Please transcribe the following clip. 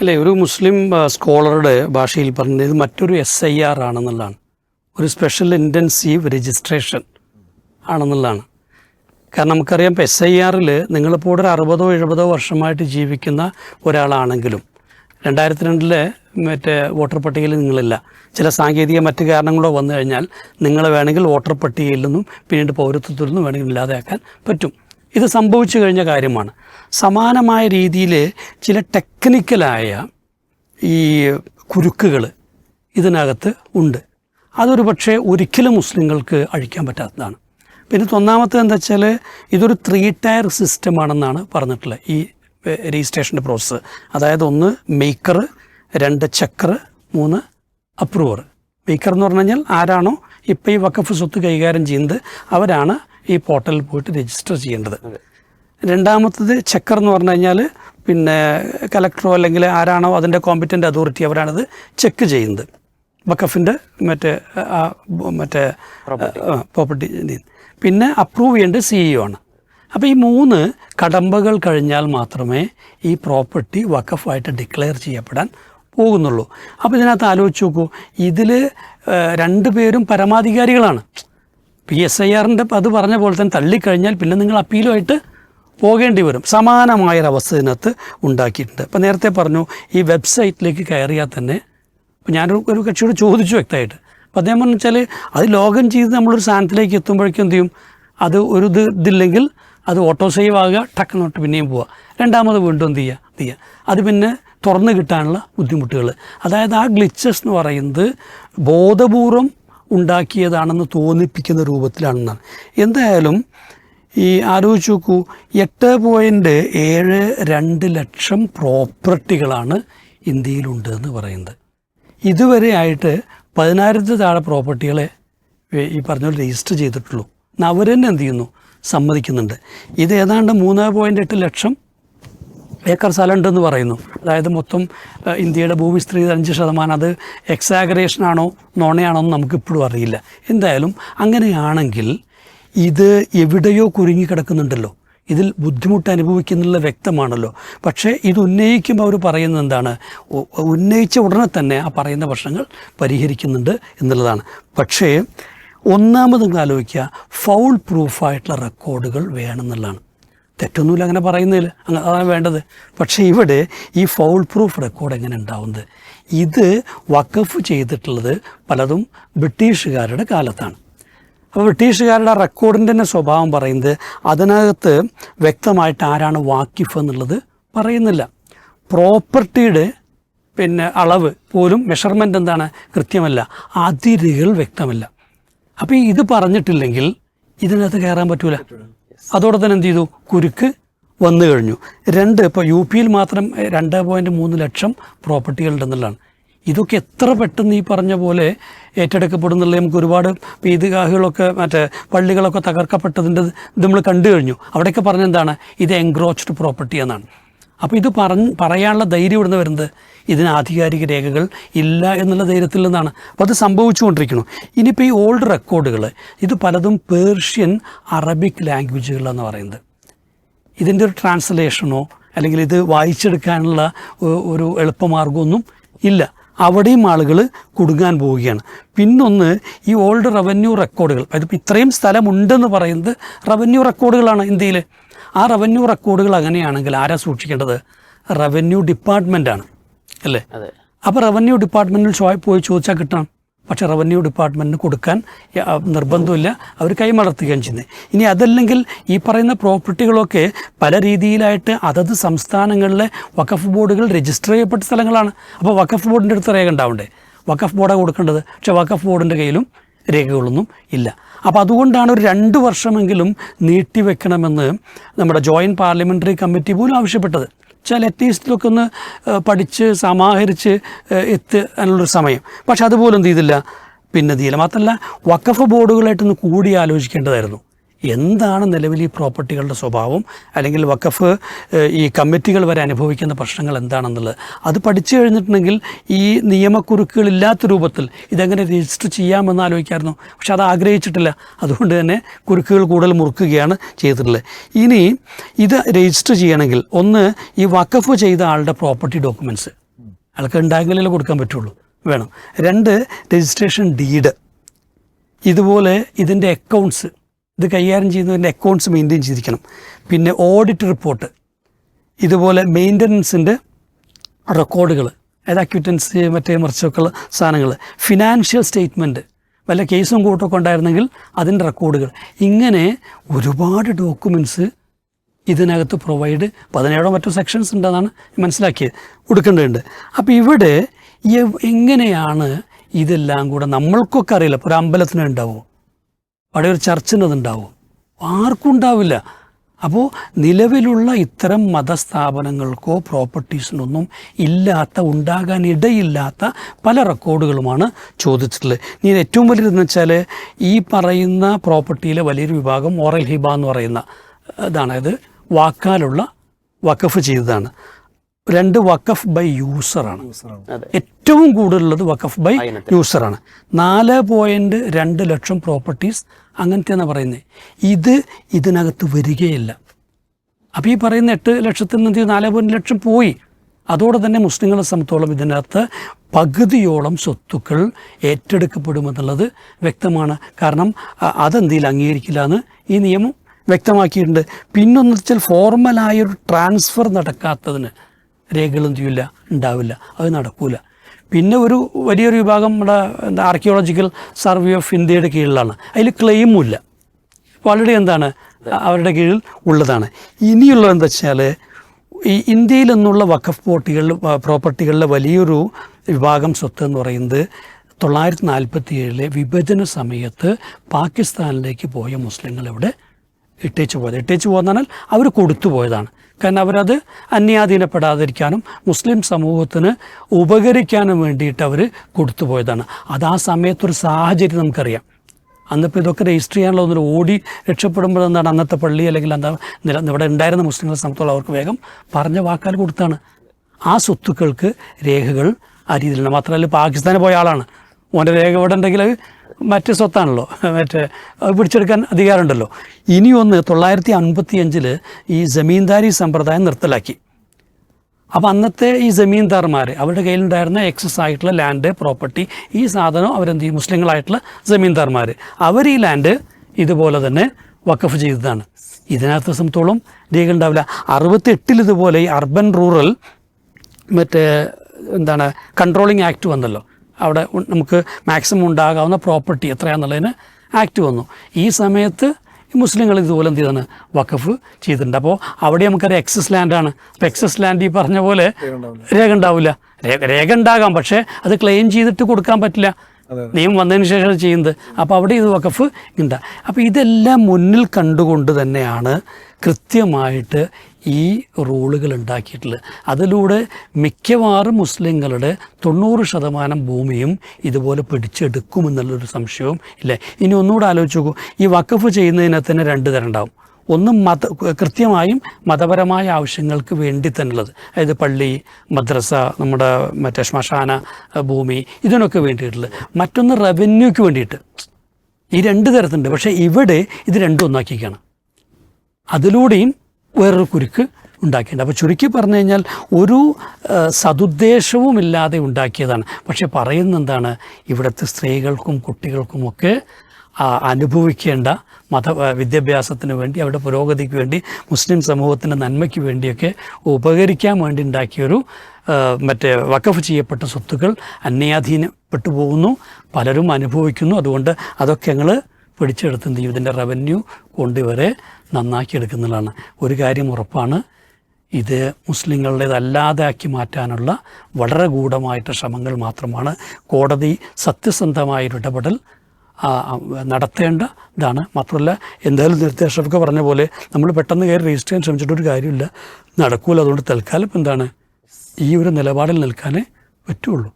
അല്ലേ ഒരു മുസ്ലിം സ്കോളറുടെ ഭാഷയിൽ പറഞ്ഞത് ഇത് മറ്റൊരു എസ് ഐ ആർ ആണെന്നുള്ളതാണ്. ഒരു സ്പെഷ്യൽ ഇന്റൻസീവ് രജിസ്ട്രേഷൻ ആണെന്നുള്ളതാണ്. കാരണം നമുക്കറിയാം ഇപ്പോൾ എസ് ഐ ആറിൽ നിങ്ങളിപ്പോൾ ഒരു അറുപതോ എഴുപതോ വർഷമായിട്ട് ജീവിക്കുന്ന ഒരാളാണെങ്കിലും രണ്ടായിരത്തി രണ്ടിലെ മറ്റേ വോട്ടർ പട്ടികയിൽ നിങ്ങളില്ല. ചില സാങ്കേതിക മറ്റ് കാരണങ്ങളോ വന്നു കഴിഞ്ഞാൽ നിങ്ങൾ വേണമെങ്കിൽ വോട്ടർ പട്ടികയിൽ നിന്നും പിന്നീട് പൗരത്വത്തിൽ നിന്നും വേണമെങ്കിൽ ഇല്ലാതെയാക്കാൻ പറ്റും. ഇത് സംഭവിച്ചു കഴിഞ്ഞ കാര്യമാണ്. സമാനമായ രീതിയിൽ ചില ടെക്നിക്കലായ ഈ കുരുക്കുകൾ ഇതിനകത്ത് ഉണ്ട്. അതൊരു പക്ഷേ ഒരിക്കലും മുസ്ലിങ്ങൾക്ക് അഴിക്കാൻ പറ്റാത്തതാണ്. പിന്നെ ഒന്നാമത്തെ എന്താ വെച്ചാൽ ഇതൊരു ത്രീ ടയർ സിസ്റ്റമാണെന്നാണ് പറഞ്ഞിട്ടുള്ളത്. ഈ രജിസ്ട്രേഷന്റെ പ്രോസസ്സ്. അതായത് ഒന്ന് മേക്കർ രണ്ട് ചക്കർ മൂന്ന് അപ്രൂവർ മേക്കർ എന്ന് പറഞ്ഞു കഴിഞ്ഞാൽ ആരാണോ ഇപ്പോൾ ഈ വക്കഫ് സ്വത്ത് കൈകാര്യം ചെയ്യുന്നത് അവരാണ് ഈ പോർട്ടലിൽ പോയിട്ട് രജിസ്റ്റർ ചെയ്യേണ്ടത്. രണ്ടാമത്തത് ചെക്കർ എന്ന് പറഞ്ഞു കഴിഞ്ഞാൽ പിന്നെ കലക്ടറോ അല്ലെങ്കിൽ ആരാണോ അതിന്റെ കോമ്പറ്റന്റ് അതോറിറ്റി അവരാണത് ചെക്ക് ചെയ്യുന്നത്. വക്കഫിന്റെ മറ്റേ ആ, മറ്റേ പ്രോപ്പർട്ടി പിന്നെ അപ്രൂവ് ചെയ്യേണ്ടത് സിഇഒ ആണ്. അപ്പോൾ ഈ മൂന്ന് കടമ്പകൾ കഴിഞ്ഞാൽ മാത്രമേ ഈ പ്രോപ്പർട്ടി വക്കഫായിട്ട് ഡിക്ലെയർ ചെയ്യപ്പെടാൻ പോകുന്നുള്ളൂ. അപ്പോൾ ഇതിനകത്ത് ആലോചിച്ച് നോക്കൂ. ഇതിൽ രണ്ട് പേരും പരമാധികാരികളാണ്. പി എസ് ഐ ആറിന്റെ അത് പറഞ്ഞ പോലെ തന്നെ തള്ളിക്കഴിഞ്ഞാൽ പിന്നെ നിങ്ങൾ അപ്പീലുമായിട്ട് പോകേണ്ടി വരും. സമാനമായൊരവസ്ഥ ഇതിനകത്ത് ഉണ്ടാക്കിയിട്ടുണ്ട്. അപ്പോൾ നേരത്തെ പറഞ്ഞു ഈ വെബ്സൈറ്റിലേക്ക് കയറിയാൽ തന്നെ അപ്പോൾ ഞാനൊരു ഒരു കക്ഷിയോട് ചോദിച്ചു വ്യക്തമായിട്ട്. അപ്പോൾ അദ്ദേഹം പറഞ്ഞു വെച്ചാൽ അത് ലോഗിൻ ചെയ്ത് നമ്മളൊരു സാധനത്തിലേക്ക് എത്തുമ്പോഴേക്കും എന്ത് ചെയ്യും? അത് ഒരു ഇത് ഇതില്ലെങ്കിൽ അത് ഓട്ടോ സേവ് ആകുക ടക്കെന്നോട്ട് പിന്നെയും പോവുക. രണ്ടാമത് വീണ്ടും എന്ത് ചെയ്യുക? എന്ത് ചെയ്യുക. അത് പിന്നെ തുറന്ന് കിട്ടാനുള്ള ബുദ്ധിമുട്ടുകൾ അതായത് ആ ഗ്ലിച്ചസ് എന്ന് പറയുന്നത് ബോധപൂർവം ഉണ്ടാക്കിയതാണെന്ന് തോന്നിപ്പിക്കുന്ന രൂപത്തിലാണെന്നാണ്. എന്തായാലും ഈ ആലോചിച്ച് നോക്കൂ എട്ട് പോയിന്റ് ഏഴ് രണ്ട് ലക്ഷം പ്രോപ്പർട്ടികളാണ് ഇന്ത്യയിലുണ്ട് എന്ന് പറയുന്നത്. ഇതുവരെ ആയിട്ട് പതിനായിരത്തി താഴെ പ്രോപ്പർട്ടികളെ ഈ പറഞ്ഞ പോലെ രജിസ്റ്റർ ചെയ്തിട്ടുള്ളൂ. അവർ തന്നെ എന്ത് ചെയ്യുന്നു? സമ്മതിക്കുന്നുണ്ട്. ഇത് ഏതാണ്ട് മൂന്ന് പോയിന്റ് എട്ട് ലക്ഷം ഏക്കർ സ്ഥലമുണ്ടെന്ന് പറയുന്നു. അതായത് മൊത്തം ഇന്ത്യയുടെ ഭൂവിസ്തൃതി അഞ്ച് ശതമാനം അത് എക്സാഗറേഷനാണോ നോണയാണോ എന്ന് നമുക്കിപ്പോഴും അറിയില്ല. എന്തായാലും അങ്ങനെയാണെങ്കിൽ ഇത് എവിടെയോ കുരുങ്ങിക്കിടക്കുന്നുണ്ടല്ലോ ഇതിൽ ബുദ്ധിമുട്ട് അനുഭവിക്കുന്നുള്ള വ്യക്തമാണല്ലോ. പക്ഷേ ഇത് ഉന്നയിക്കുമ്പോൾ അവർ പറയുന്നത് എന്താണ്? ഉന്നയിച്ച ഉടനെ തന്നെ ആ പറയുന്ന പ്രശ്നങ്ങൾ പരിഹരിക്കുന്നുണ്ട് എന്നുള്ളതാണ്. പക്ഷേ ഒന്നാമത് നിങ്ങൾ ആലോചിക്കുക ഫൗൾ പ്രൂഫായിട്ടുള്ള റെക്കോർഡുകൾ വേണമെന്നുള്ളതാണ്. തെറ്റൊന്നുമില്ല അങ്ങനെ പറയുന്നില്ല അങ്ങനെ അതാണ് വേണ്ടത്. പക്ഷേ ഇവിടെ ഈ ഫൗൾ പ്രൂഫ് റെക്കോർഡ് എങ്ങനെ ഉണ്ടാവുന്നത്? ഇത് വക്കഫ് ചെയ്തിട്ടുള്ളത് പലതും ബ്രിട്ടീഷുകാരുടെ കാലത്താണ്. അപ്പോൾ ബ്രിട്ടീഷുകാരുടെ റെക്കോർഡിന്റെ തന്നെ സ്വഭാവം പറയുന്നത് അതിനകത്ത് വ്യക്തമായിട്ട് ആരാണ് വാക്കിഫ് എന്നുള്ളത് പറയുന്നില്ല. പ്രോപ്പർട്ടിയുടെ പിന്നെ അളവ് പോലും മെഷർമെന്റ് എന്താണ്? കൃത്യമല്ല. അതിരുകൾ വ്യക്തമല്ല. അപ്പോൾ ഇത് പറഞ്ഞിട്ടില്ലെങ്കിൽ ഇതിനകത്ത് കയറാൻ പറ്റൂല. അതോടെ തന്നെ എന്ത് ചെയ്തു? കുരുക്ക് വന്നു കഴിഞ്ഞു. രണ്ട് ഇപ്പോൾ യു പിയിൽ മാത്രം രണ്ട് പോയിന്റ് മൂന്ന് ലക്ഷം പ്രോപ്പർട്ടികളുണ്ടെന്നുള്ളതാണ് ഇതൊക്കെ എത്ര പെട്ടെന്ന് ഈ പറഞ്ഞ പോലെ ഏറ്റെടുക്കപ്പെടുന്നുള്ള നമുക്ക് ഒരുപാട് ഈദ്ഗാഹുകളൊക്കെ മറ്റേ പള്ളികളൊക്കെ തകർക്കപ്പെട്ടതിന്റെ ഇത് നമ്മൾ കണ്ടു കഴിഞ്ഞു. അവിടെയൊക്കെ പറഞ്ഞെന്താണ് ഇത് എൻക്രോച്ച്ഡ് പ്രോപ്പർട്ടി എന്നാണ്. അപ്പോൾ ഇത് പറഞ്ഞ് പറയാനുള്ള ധൈര്യം ഇവിടുന്ന് വരുന്നത് ഇതിന് ആധികാരിക രേഖകൾ ഇല്ല എന്നുള്ള ധൈര്യത്തിൽ നിന്നാണ്. അപ്പോൾ അത് സംഭവിച്ചുകൊണ്ടിരിക്കുന്നു. ഇനിയിപ്പോൾ ഈ ഓൾഡ് റെക്കോർഡുകൾ ഇത് പലതും പേർഷ്യൻ അറബിക് ലാംഗ്വേജുകളെന്ന് പറയുന്നത്. ഇതിന്റെ ഒരു ട്രാൻസ്ലേഷനോ അല്ലെങ്കിൽ ഇത് വായിച്ചെടുക്കാനുള്ള ഒരു എളുപ്പമാർഗമൊന്നും ഇല്ല. അവിടെയും ആളുകൾ കുടുങ്ങാൻ പോവുകയാണ്. പിന്നൊന്ന് ഈ ഓൾഡ് റവന്യൂ റെക്കോർഡുകൾ അതിപ്പോൾ ഇത്രയും സ്ഥലമുണ്ടെന്ന് പറയുന്നത് റവന്യൂ റെക്കോർഡുകളാണ് ഇന്ത്യയിൽ ആ റവന്യൂ റെക്കോർഡുകൾ അങ്ങനെയാണെങ്കിൽ ആരാ സൂക്ഷിക്കേണ്ടത്? റവന്യൂ ഡിപ്പാർട്ട്മെന്റാണ് അല്ലേ? അപ്പോൾ റവന്യൂ ഡിപ്പാർട്ട്മെന്റിൽ പോയി ചോദിച്ചാൽ കിട്ടണം. പക്ഷേ റവന്യൂ ഡിപ്പാർട്ട്മെന്റിന് കൊടുക്കാൻ നിർബന്ധമില്ല. അവർ കൈമടർത്തുകയും ചെയ്യുന്നത് ഇനി അതല്ലെങ്കിൽ ഈ പറയുന്ന പ്രോപ്പർട്ടികളൊക്കെ പല രീതിയിലായിട്ട് അതത് സംസ്ഥാനങ്ങളിലെ വഖഫ് ബോർഡുകൾ രജിസ്റ്റർ ചെയ്യപ്പെട്ട സ്ഥലങ്ങളാണ്. അപ്പോൾ വഖഫ് ബോർഡിന്റെ അടുത്ത് രേഖ ഉണ്ടാവണ്ടേ? വഖഫ് ബോർഡാണ് കൊടുക്കേണ്ടത്. പക്ഷേ വഖഫ് ബോർഡിന്റെ കയ്യിലും രേഖകളൊന്നും ഇല്ല. അപ്പോൾ അതുകൊണ്ടാണ് ഒരു രണ്ട് വർഷമെങ്കിലും നീട്ടിവെക്കണമെന്ന് നമ്മുടെ ജോയിന്റ് പാർലമെന്ററി കമ്മിറ്റി പോലും ആവശ്യപ്പെട്ടത്. വെച്ചാൽ അറ്റ്ലീസ്റ്റിലൊക്കെ ഒന്ന് പഠിച്ച് സമാഹരിച്ച് എത്താനുള്ളൊരു സമയം. പക്ഷെ അതുപോലും എന്ത് ചെയ്തില്ല? പിന്നെ ചെയ്യില്ല? മാത്രമല്ല വക്കഫ് ബോർഡുകളായിട്ടൊന്ന് കൂടി ആലോചിക്കേണ്ടതായിരുന്നു. എന്താണ് നിലവിൽ ഈ പ്രോപ്പർട്ടികളുടെ സ്വഭാവം? അല്ലെങ്കിൽ വക്കഫ് ഈ കമ്മിറ്റികൾ വരെ അനുഭവിക്കുന്ന പ്രശ്നങ്ങൾ എന്താണെന്നുള്ളത്? അത് പഠിച്ചു കഴിഞ്ഞിട്ടുണ്ടെങ്കിൽ ഈ നിയമക്കുറുക്കുകൾ ഇല്ലാത്ത രൂപത്തിൽ ഇതെങ്ങനെ രജിസ്റ്റർ ചെയ്യാമെന്ന് ആലോചിക്കായിരുന്നു. പക്ഷെ അത് ആഗ്രഹിച്ചിട്ടില്ല. അതുകൊണ്ട് തന്നെ കുറുക്കുകൾ കൂടുതൽ മുറുക്കുകയാണ് ചെയ്തിട്ടുള്ളത്. ഇനി ഇത് രജിസ്റ്റർ ചെയ്യണമെങ്കിൽ ഒന്ന് ഈ വക്കഫ് ചെയ്ത ആളുടെ പ്രോപ്പർട്ടി ഡോക്യുമെന്റ്സ് അയാൾക്ക് ഉണ്ടായെങ്കിലേ കൊടുക്കാൻ പറ്റുള്ളൂ. വേണം. രണ്ട് രജിസ്ട്രേഷൻ ഡീഡ്. ഇതുപോലെ ഇതിന്റെ അക്കൗണ്ട്സ് ഇത് കൈകാര്യം ചെയ്യുന്നതിന്റെ അക്കൗണ്ട്സ് മെയിന്റെയിൻ ചെയ്തിരിക്കണം. പിന്നെ ഓഡിറ്റ് റിപ്പോർട്ട് ഇതുപോലെ മെയിന്റനൻസിന്റെ റെക്കോർഡുകൾ അതായത് അക്യൂറ്റൻസ് മറ്റേ മറിച്ചൊക്കെയുള്ള സാധനങ്ങൾ ഫിനാൻഷ്യൽ സ്റ്റേറ്റ്മെന്റ് വല്ല കേസും കൂട്ടൊക്കെ ഉണ്ടായിരുന്നെങ്കിൽ അതിന്റെ റെക്കോർഡുകൾ ഇങ്ങനെ ഒരുപാട് ഡോക്യുമെന്റ്സ് ഇതിനകത്ത് പ്രൊവൈഡ് പതിനേഴോ മറ്റോ സെക്ഷൻസ് ഉണ്ടെന്നാണ് മനസ്സിലാക്കിയത് കൊടുക്കേണ്ടതുണ്ട് അപ്പോൾ ഇവിടെ എങ്ങനെയാണ് ഇതെല്ലാം കൂടെ നമ്മൾക്കൊക്കെ അറിയില്ല. ഒരു അമ്പലത്തിന് ഉണ്ടാവുമോ അവിടെ ഒരു ചർച്ച ഉണ്ടാവും ആർക്കും ഉണ്ടാവില്ല. അപ്പോൾ നിലവിലുള്ള ഇത്തരം മതസ്ഥാപനങ്ങൾക്കോ പ്രോപ്പർട്ടീസിനൊന്നും ഇല്ലാത്ത ഉണ്ടാകാൻ ഇടയില്ലാത്ത പല റെക്കോർഡുകളുമാണ് ചോദിച്ചിട്ടുള്ളത്. ഇനി ഏറ്റവും വലിയതെന്ന് വെച്ചാൽ ഈ പറയുന്ന പ്രോപ്പർട്ടിയിലെ വലിയൊരു വിഭാഗം ഓറൽ ഹിബ എന്ന് പറയുന്ന ഇതാണ്. അതായത് വാക്കാലുള്ള വഖഫ് ചെയ്തതാണ്. രണ്ട് വഖഫ് ബൈ യൂസറാണ്. ആണ് ഏറ്റവും കൂടുതലുള്ളത് വഖഫ് ബൈ യൂസറാണ്. നാല് പോയിന്റ് രണ്ട് ലക്ഷം പ്രോപ്പർട്ടീസ് അങ്ങനത്തെയാണ് പറയുന്നത് ഇത് ഇതിനകത്ത് വരികയില്ല. അപ്പോൾ ഈ പറയുന്ന എട്ട് ലക്ഷത്തിൽ നിന്ന് നാല് പോയിന്റ് ലക്ഷം പോയി. അതോടെ തന്നെ മുസ്ലിങ്ങളെ സംബന്ധിച്ചോളം ഇതിനകത്ത് പകുതിയോളം സ്വത്തുക്കൾ ഏറ്റെടുക്കപ്പെടുമെന്നുള്ളത് വ്യക്തമാണ്. കാരണം അ- അതെന്തെങ്കിലും അംഗീകരിക്കില്ല എന്ന് ഈ നിയമം വ്യക്തമാക്കിയിട്ടുണ്ട്. പിന്നൊന്നു വെച്ചാൽ ഫോർമലായൊരു ട്രാൻസ്ഫർ നടക്കാത്തതിന് എന്ത് ചെയ്യില്ല ഉണ്ടാവില്ല അത് നടക്കൂല. പിന്നെ ഒരു വലിയൊരു വിഭാഗം നമ്മുടെ എന്താ ആർക്കിയോളജിക്കൽ സർവേ ഓഫ് ഇന്ത്യയുടെ കീഴിലാണ്. അതിൽ ക്ലെയിമും ഇല്ല. ഓൾറെഡി എന്താണ് അവരുടെ കീഴിൽ ഉള്ളതാണ്. ഇനിയുള്ളത് എന്താ വെച്ചാൽ ഈ ഇന്ത്യയിൽ നിന്നുള്ള വഖഫ് പോട്ടികളിൽ പ്രോപ്പർട്ടികളിലെ വലിയൊരു വിഭാഗം സ്വത്ത് എന്ന് പറയുന്നത് തൊള്ളായിരത്തി നാൽപ്പത്തി ഏഴിലെ വിഭജന സമയത്ത് പാകിസ്ഥാനിലേക്ക് പോയ മുസ്ലിങ്ങൾ ഇവിടെ ഇട്ടേച്ച് പോയത്. ഇട്ടേച്ച് പോകുന്നതിനാൽ അവർ കൊടുത്തു പോയതാണ്. കാരണം അവരത് അന്യാധീനപ്പെടാതിരിക്കാനും മുസ്ലിം സമൂഹത്തിന് ഉപകരിക്കാനും വേണ്ടിയിട്ട് അവർ കൊടുത്തു പോയതാണ്. അത് ആ സമയത്തൊരു സാഹചര്യം നമുക്കറിയാം. അന്നിപ്പോൾ ഇതൊക്കെ രജിസ്റ്റർ ചെയ്യാനുള്ള ഒന്നും ഓടി രക്ഷപ്പെടുമ്പോൾ എന്താണ് അന്നത്തെ പള്ളി അല്ലെങ്കിൽ എന്താ നില ഇവിടെ ഉണ്ടായിരുന്ന മുസ്ലിങ്ങളെ സംബന്ധിച്ചോളം അവർക്ക് വേഗം പറഞ്ഞ വാക്കാൽ കൊടുത്താണ്. ആ സ്വത്തുക്കൾക്ക് രേഖകൾ ആ മാത്രമല്ല പാകിസ്ഥാനിൽ പോയ ആളാണ്. ഓന്റെ രേഖ ഇവിടെ ഉണ്ടെങ്കിൽ മറ്റ് സ്വത്താണല്ലോ. മറ്റേ പിടിച്ചെടുക്കാൻ അധികാരമുണ്ടല്ലോ. ഇനിയൊന്ന് തൊള്ളായിരത്തി അൻപത്തി അഞ്ചിൽ ഈ ജമീന്ദാരി സമ്പ്രദായം നിർത്തലാക്കി. അപ്പോൾ അന്നത്തെ ഈ ജമീന്ദാർമാർ അവരുടെ കയ്യിലുണ്ടായിരുന്ന എക്സസ് ആയിട്ടുള്ള ലാൻഡ് പ്രോപ്പർട്ടി ഈ സാധനം അവരെന്ത് ചെയ്യും? മുസ്ലിങ്ങളായിട്ടുള്ള ജമീന്ദാർമാർ അവർ ഈ ലാൻഡ് ഇതുപോലെ തന്നെ വക്കഫ് ചെയ്തതാണ്. ഇതിനകത്ത് സംബന്ധിച്ചോളം രേഖ ഉണ്ടാവില്ല. അറുപത്തെട്ടിൽ ഇതുപോലെ ഈ അർബൻ റൂറൽ മറ്റേ എന്താണ് കൺട്രോളിങ് ആക്ട് വന്നല്ലോ. അവിടെ നമുക്ക് മാക്സിമം ഉണ്ടാകാവുന്ന പ്രോപ്പർട്ടി എത്രയാണെന്നുള്ളതിന് ആക്ട് വന്നു. ഈ സമയത്ത് മുസ്ലിങ്ങൾ ഇതുപോലെ എന്ത് ചെയ്താണ്? വഖഫ് ചെയ്തിട്ടുണ്ട്. അപ്പോൾ അവിടെ നമുക്കറിയാം എക്സസ് ലാൻഡാണ് അപ്പോൾ എക്സസ് ലാൻഡ് ഈ പറഞ്ഞ പോലെ രേഖ ഉണ്ടാവില്ല. രേഖ രേഖ ഉണ്ടാകാം പക്ഷേ അത് ക്ലെയിം ചെയ്തിട്ട് കൊടുക്കാൻ പറ്റില്ല. നിയമം വന്നതിന് ശേഷം അത് ചെയ്യുന്നത്. അപ്പോൾ അവിടെ ഇത് വഖഫ് ഉണ്ട് അപ്പോൾ ഇതെല്ലാം മുന്നിൽ കണ്ടുകൊണ്ട് തന്നെയാണ് കൃത്യമായിട്ട് ഈ റൂളുകൾ ഉണ്ടാക്കിയിട്ടുള്ളത്. അതിലൂടെ മിക്കവാറും മുസ്ലിങ്ങളുടെ തൊണ്ണൂറ് ശതമാനം ഭൂമിയും ഇതുപോലെ പിടിച്ചെടുക്കുമെന്നുള്ളൊരു സംശയവും ഇല്ല. ഇനി ഒന്നുകൂടെ ആലോചിച്ച് നോക്കൂ. ഈ വഖഫ് ചെയ്യുന്നതിനെ തന്നെ രണ്ട് തരം ഉണ്ടാവും ഒന്ന് മത കൃത്യമായും മതപരമായ ആവശ്യങ്ങൾക്ക് വേണ്ടി തന്നെയുള്ളത്. അതായത് പള്ളി മദ്രസ നമ്മുടെ മറ്റേ ശ്മശാന ഭൂമി ഇതിനൊക്കെ വേണ്ടിയിട്ടുള്ളത്. മറ്റൊന്ന് റവന്യൂക്ക് വേണ്ടിയിട്ട്. ഈ രണ്ട് തരത്തിലുണ്ട്. പക്ഷേ ഇവിടെ ഇത് രണ്ടും ഒന്നാക്കിയിരിക്കുകയാണ്. അതിലൂടെയും വേറൊരു കുരുക്ക് ഉണ്ടാക്കിയിട്ടുണ്ട്. അപ്പോൾ ചുരുക്കി പറഞ്ഞു കഴിഞ്ഞാൽ ഒരു സതുദ്ദേശവും ഇല്ലാതെ ഉണ്ടാക്കിയതാണ്. പക്ഷെ പറയുന്ന എന്താണ്? ഇവിടുത്തെ സ്ത്രീകൾക്കും കുട്ടികൾക്കുമൊക്കെ അനുഭവിക്കേണ്ട മത വിദ്യാഭ്യാസത്തിന് വേണ്ടി അവരുടെ പുരോഗതിക്ക് വേണ്ടി മുസ്ലിം സമൂഹത്തിന്റെ നന്മയ്ക്ക് വേണ്ടിയൊക്കെ ഉപകരിക്കാൻ വേണ്ടി ഉണ്ടാക്കിയൊരു മറ്റേ വഖഫ് ചെയ്യപ്പെട്ട സ്വത്തുക്കൾ അന്യാധീനപ്പെട്ടു പോകുന്നു. പലരും അനുഭവിക്കുന്നു. അതുകൊണ്ട് അതൊക്കെ ഞങ്ങൾ പിടിച്ചെടുത്ത് എന്ത് ചെയ്യും ഇതിന്റെ റവന്യൂ കൊണ്ടുവരെ നന്നാക്കി എടുക്കുന്നതാണ് ഒരു കാര്യം ഉറപ്പാണ് ഇത് മുസ്ലിങ്ങളുടേതല്ലാതെ ആക്കി മാറ്റാനുള്ള വളരെ ഗൂഢമായിട്ട് ശ്രമങ്ങൾ മാത്രമാണ്. കോടതി സത്യസന്ധമായൊരു ഇടപെടൽ നടത്തേണ്ട മാത്രമല്ല എന്തായാലും നിർദ്ദേശമൊക്കെ പറഞ്ഞ പോലെ നമ്മൾ പെട്ടെന്ന് കയറി രജിസ്റ്റർ ചെയ്യാൻ ശ്രമിച്ചിട്ടൊരു കാര്യമില്ല. നടക്കൂല അതുകൊണ്ട് തൽക്കാലം എന്താണ് ഈ ഒരു നിലപാടിൽ നിൽക്കാനേ പറ്റുള്ളൂ.